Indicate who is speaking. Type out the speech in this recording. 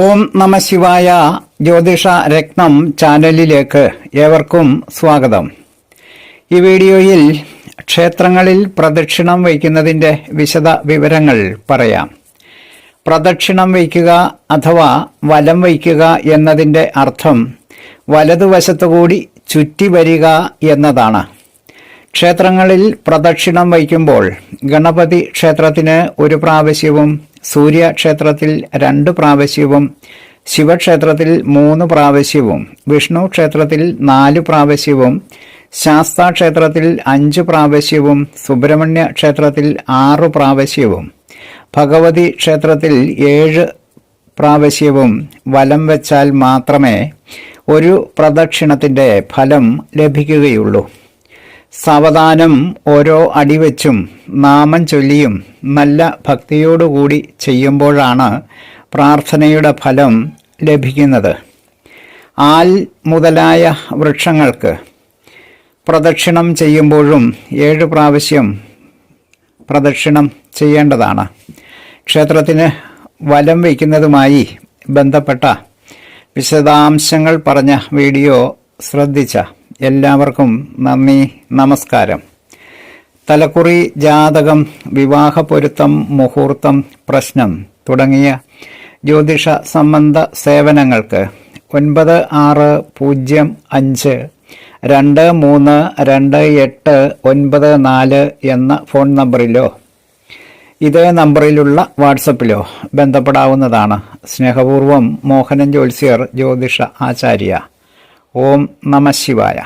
Speaker 1: ഓം നമ ശിവായ ജ്യോതിഷ രത്നം ചാനലിലേക്ക് ഏവർക്കും സ്വാഗതം. ഈ വീഡിയോയിൽ ക്ഷേത്രങ്ങളിൽ പ്രദക്ഷിണം വയ്ക്കുന്നതിന്റെ വിശദ വിവരങ്ങൾ പറയാം. പ്രദക്ഷിണം വയ്ക്കുക അഥവാ വലം വയ്ക്കുക എന്നതിന്റെ അർത്ഥം വലതുവശത്തുകൂടി ചുറ്റി വരിക എന്നതാണ്. ക്ഷേത്രങ്ങളിൽ പ്രദക്ഷിണം വയ്ക്കുമ്പോൾ ഗണപതി ക്ഷേത്രത്തിന് ഒരു പ്രാവശ്യവും സൂര്യ ക്ഷേത്രത്തിൽ രണ്ട് പ്രാവശ്യവും ശിവക്ഷേത്രത്തിൽ മൂന്ന് പ്രാവശ്യവും വിഷ്ണു ക്ഷേത്രത്തിൽ നാല് പ്രാവശ്യവും ശാസ്താ ക്ഷേത്രത്തിൽ അഞ്ച് പ്രാവശ്യവും സുബ്രഹ്മണ്യ ക്ഷേത്രത്തിൽ ആറു പ്രാവശ്യവും ഭഗവതി ക്ഷേത്രത്തിൽ ഏഴ് പ്രാവശ്യവും വലം വെച്ചാൽ മാത്രമേ ഒരു പ്രദക്ഷിണത്തിന്റെ ഫലം ലഭിക്കുകയുള്ളൂ. സാവധാനം ഓരോ അടിവെച്ചും നാമം ചൊല്ലിയും നല്ല ഭക്തിയോടുകൂടി ചെയ്യുമ്പോഴാണ് പ്രാർത്ഥനയുടെ ഫലം ലഭിക്കുന്നത്. ആൽ മുതലായ വൃക്ഷങ്ങൾക്ക് പ്രദക്ഷിണം ചെയ്യുമ്പോഴും ഏഴ് പ്രാവശ്യം പ്രദക്ഷിണം ചെയ്യേണ്ടതാണ്. ക്ഷേത്രത്തിന് വലം വയ്ക്കുന്നതുമായി ബന്ധപ്പെട്ട വിശദാംശങ്ങൾ പറഞ്ഞ വീഡിയോ ശ്രദ്ധിച്ച എല്ലാവർക്കും നന്ദി നമസ്കാരം. തലക്കുറി ജാതകം വിവാഹ പൊരുത്തം മുഹൂർത്തം പ്രശ്നം തുടങ്ങിയ ജ്യോതിഷ സംബന്ധ സേവനങ്ങൾക്ക് ഒൻപത് ആറ് പൂജ്യം അഞ്ച് രണ്ട് മൂന്ന് രണ്ട് എട്ട് ഒൻപത് നാല് എന്ന ഫോൺ നമ്പറിലോ ഇതേ നമ്പറിലുള്ള വാട്സപ്പിലോ ബന്ധപ്പെടാവുന്നതാണ്. സ്നേഹപൂർവം മോഹനൻ ജോത്സ്യർ ജ്യോതിഷ ആചാര്യ. ഓം നമ ശിവായ.